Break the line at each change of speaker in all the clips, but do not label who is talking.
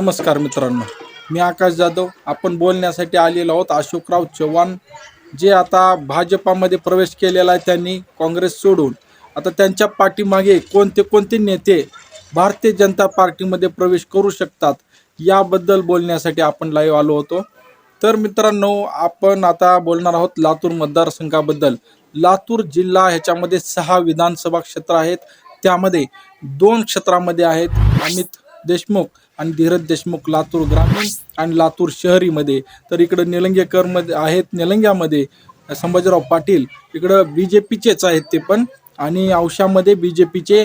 नमस्कार मित्रांनो. मी आकाश जाधव. आपण बोलण्यासाठी आलेलो आहोत अशोकराव चव्हाण. जे आता भाजपामध्ये प्रवेश केलेला आहे त्यांनी काँग्रेस सोडून. आता त्यांच्या पाठीमागे कोणते कोणते नेते भारतीय जनता पार्टीमध्ये प्रवेश करू शकतात याबद्दल बोलण्यासाठी आपण लाईव्ह आलो होतो. तर मित्रांनो आपण आता बोलणार आहोत लातूर मतदारसंघाबद्दल. लातूर जिल्हा ह्याच्यामध्ये सहा विधानसभा क्षेत्र आहेत. त्यामध्ये दोन क्षेत्रामध्ये आहेत अमित देशमुख आणि धीरज देशमुख लातूर ग्रामीण आणि लातूर शहरीमध्ये. तर इकडं निलंगेकरमध्ये आहेत निलंग्यामध्ये संभाजीराव पाटील इकडं बी जे पीचेच आहेत ते पण. आणि औशामध्ये बी जे पीचे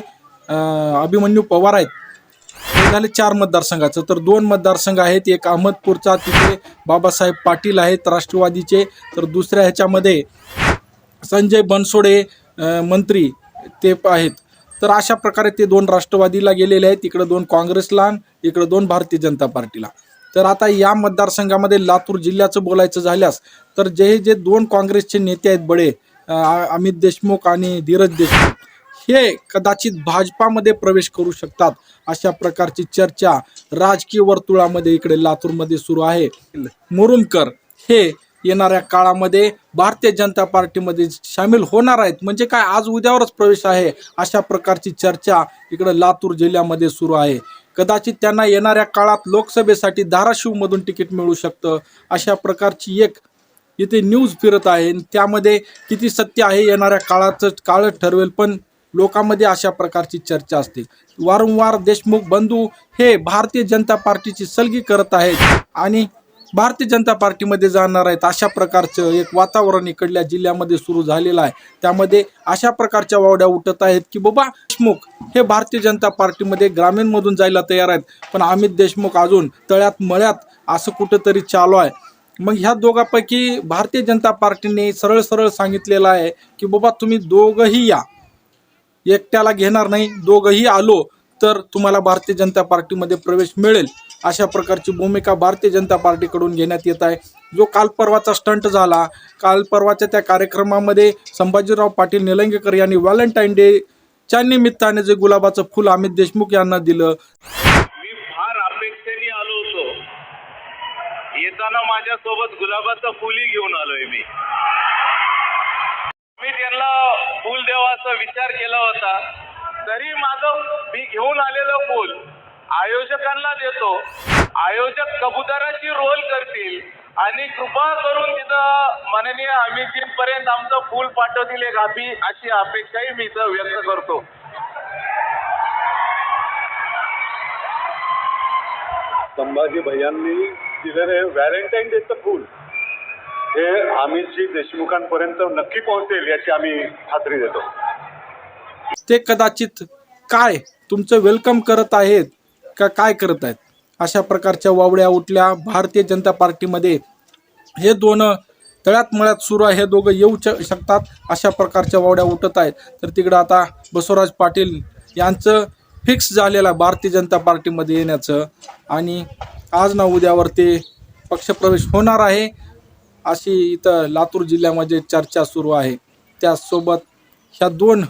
अभिमन्यू पवार आहेत. हे झाले चार मतदारसंघाचं. तर दोन मतदारसंघ आहेत. एक अहमदपूरचा तिथे बाबासाहेब पाटील आहेत राष्ट्रवादीचे. तर दुसऱ्या ह्याच्यामध्ये संजय बनसोडे मंत्री ते आहेत. तर अशा प्रकारे ते दोन राष्ट्रवादीला गेलेले आहेत. इकडं दोन काँग्रेसला इकडं दोन भारतीय जनता पार्टीला. तर आता या मतदारसंघामध्ये लातूर जिल्ह्याचं बोलायचं झाल्यास तर जे जे दोन काँग्रेसचे नेते आहेत बडे अमित देशमुख आणि धीरज देशमुख हे कदाचित भाजपामध्ये प्रवेश करू शकतात अशा प्रकारची चर्चा राजकीय वर्तुळामध्ये इकडे लातूरमध्ये सुरू आहे. मुरुमकर हे येणाऱ्या काळामध्ये भारतीय जनता पार्टीमध्ये सामील होणार आहेत. म्हणजे काय आज उद्यावरच प्रवेश आहे अशा प्रकारची चर्चा इकडं लातूर जिल्ह्यामध्ये सुरू आहे. कदाचित त्यांना येणाऱ्या काळात लोकसभेसाठी धाराशिवमधून तिकीट मिळू शकतं. अशा प्रकारची एक इथे न्यूज फिरत आहे. त्यामध्ये किती सत्य आहे येणाऱ्या काळाचं काळच ठरवेल पण लोकांमध्ये अशा प्रकारची चर्चा असते. वारंवार देशमुख बंधू हे भारतीय जनता पार्टीची सलगी करत आहेत आणि भारतीय जनता पार्टीमध्ये जाणार आहेत. अशा प्रकारचं एक वातावरण इकडल्या जिल्ह्यामध्ये सुरू झालेलं आहे. त्यामध्ये अशा प्रकारच्या वावड्या उठत आहेत की बाबा देशमुख हे भारतीय जनता पार्टीमध्ये ग्रामीणमधून जायला तयार आहेत. पण अमित देशमुख अजून तळ्यात मळ्यात असं कुठंतरी चालू आहे. मग ह्या दोघांपैकी भारतीय जनता पार्टीने सरळ सरळ सांगितलेलं आहे की बाबा तुम्ही दोघंही या. एकट्याला घेणार नाही दोघंही आलो तर तुम्हाला भारतीय जनता पार्टीमध्ये प्रवेश मिळेल. अशा प्रकारची भूमिका भारतीय जनता पार्टीकडून घेण्यात येत आहे. जो काल परवाचा स्टंट झाला काल परवाच्या त्या कार्यक्रमामध्ये संभाजीराव पाटील निलंगेकर यांनी व्हॅलेंटाईन डेच्या निमित्ताने जे गुलाबाचं फुल अमित देशमुख यांना दिलं.
मी फार अपेक्षेने आलो होतो. येताना माझ्यासोबत गुलाबाचं फुलही घेऊन आलोय मी. मी त्यांना फुल देवाचा विचार केला होता. तरी माझं मी घेऊन आलेलं फुल आयोजकांना देतो. आयोजक कबुतराची रोल करतील. आणि कृपा करून तिथं माननीय अमितजींपर्यंत आमचं फुल पाठवतील एक अभि अशी अपेक्षाही मी इथं व्यक्त करतो.
संभाजी भैयांनी दिलेले व्हॅलेंटाईन डेचं फूल हे अमितजी देशमुखांपर्यंत नक्की पोहोचेल याची आम्ही खात्री देतो.
ते कदाचित काय तुमचं वेलकम करत आहेत का काय करत आहेत? अशा प्रकारच्या वावड्या उठल्या. भारतीय जनता पार्टीमध्ये हे दोन तळ्यात मळ्यात सुरू आहे. हे दोघं येऊ शकतात अशा प्रकारच्या वावड्या उठत आहेत. तर तिकडं आता बसवराज पाटील यांचं फिक्स झालेलं आहे भारतीय जनता पार्टीमध्ये येण्याचं. आणि आज ना उद्यावर ते पक्षप्रवेश होणार आहे. अशी इथं लातूर जिल्ह्यामध्ये चर्चा सुरू आहे. त्यासोबत ह्या दोन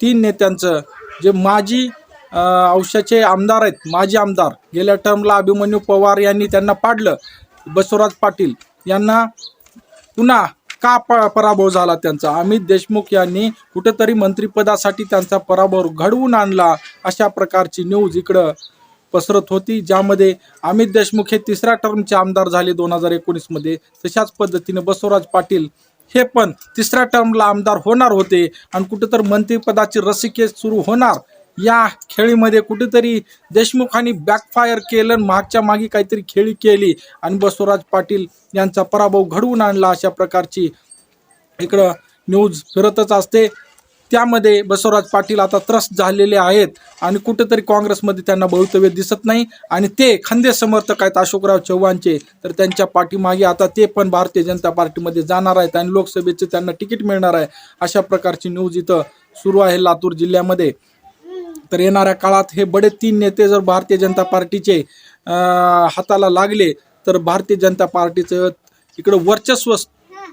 तीन नेत्यांचं जे माजी औशाचे आमदार आहेत माजी आमदार. गेल्या टर्मला अभिमन्यू पवार यांनी त्यांना पाडलं. बसवराज पाटील यांना पुन्हा का प पराभव झाला त्यांचा? अमित देशमुख यांनी कुठेतरी मंत्रिपदासाठी त्यांचा पराभव घडवून आणला अशा प्रकारची न्यूज इकडं पसरत होती ज्यामध्ये अमित देशमुख हे तिसऱ्या टर्मचे आमदार झाले दोन हजार एकोणीसमध्ये तशाच पद्धतीने बसवराज पाटील हे पण तिसऱ्या टर्मला आमदार होणार होते आणि कुठेतरी मंत्रिपदाची रसिके सुरू होणार या खेळीमध्ये कुठेतरी देशमुखांनी बॅकफायर केलं आणि मागच्या मागे काहीतरी खेळी केली. आणि बसवराज पाटील यांचा पराभव घडवून आणला अशा प्रकारची इकडं न्यूज फिरतच असते. त्यामध्ये बसवराज पाटील आता त्रस्त झालेले आहेत आणि कुठेतरी काँग्रेसमध्ये त्यांना भवितव्य दिसत नाही. आणि ते खंदे समर्थक आहेत अशोकराव चव्हाणचे. तर त्यांच्या पाठीमागे आता ते पण भारतीय जनता पार्टीमध्ये जाणार आहेत आणि लोकसभेचे त्यांना तिकीट मिळणार आहे. अशा प्रकारची न्यूज इथं सुरू आहे लातूर जिल्ह्यामध्ये. तर येणाऱ्या काळात हे बडे तीन नेते जर भारतीय जनता पार्टीचे हाताला लागले तर भारतीय जनता पार्टीचं इकडं वर्चस्व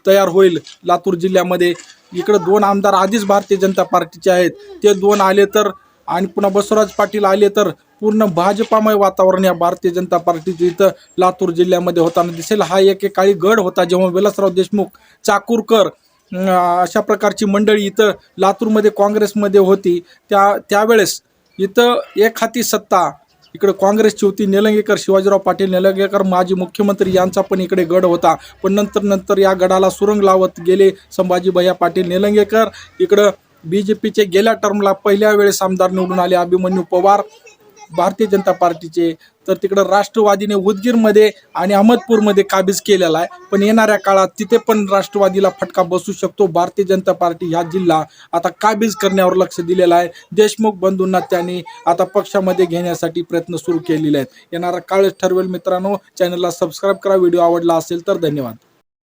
तयार होईल लातूर जिल्ह्यामध्ये. इकडं दोन आमदार आधीच भारतीय जनता पार्टीचे आहेत. ते दोन आले तर आणि पुन्हा बसवराज पाटील आले तर पूर्ण भाजपामय वातावरण या भारतीय जनता पार्टीचं इथं लातूर जिल्ह्यामध्ये होताना दिसेल. हा एकेकाळी गड होता जेव्हा विलासराव देशमुख चाकूरकर अशा प्रकारची मंडळी इथं लातूरमध्ये काँग्रेसमध्ये होती. त्या त्यावेळेस इथं एक हाती सत्ता. इकडे काँग्रेसची होती निलंगेकर शिवाजीराव पाटील. निलंगेकर माजी मुख्यमंत्री यांचा पण इकडे गड होता. पण नंतर नंतर या गडाला सुरंग लावत गेले संभाजी भैया पाटील निलंगेकर. इकडं बी जे पीचे गेल्या टर्मला पहिल्या वेळेस आमदार निवडून आले अभिमन्यू पवार. भारतीय जनता पार्टीचे. तर तिकडं राष्ट्रवादीने उदगीरमध्ये आणि अहमदपूरमध्ये काबीज केलेला आहे. पण येणाऱ्या काळात तिथे पण राष्ट्रवादीला फटका बसू शकतो. भारतीय जनता पार्टी ह्या जिल्हा आता काबीज करण्यावर लक्ष दिलेला आहे. देशमुख बंधूंना त्यांनी आता पक्षामध्ये घेण्यासाठी प्रयत्न सुरू केलेले आहेत. येणारा काळच ठरवेल मित्रांनो. चॅनलला सबस्क्राईब करा. व्हिडिओ आवडला असेल तर धन्यवाद.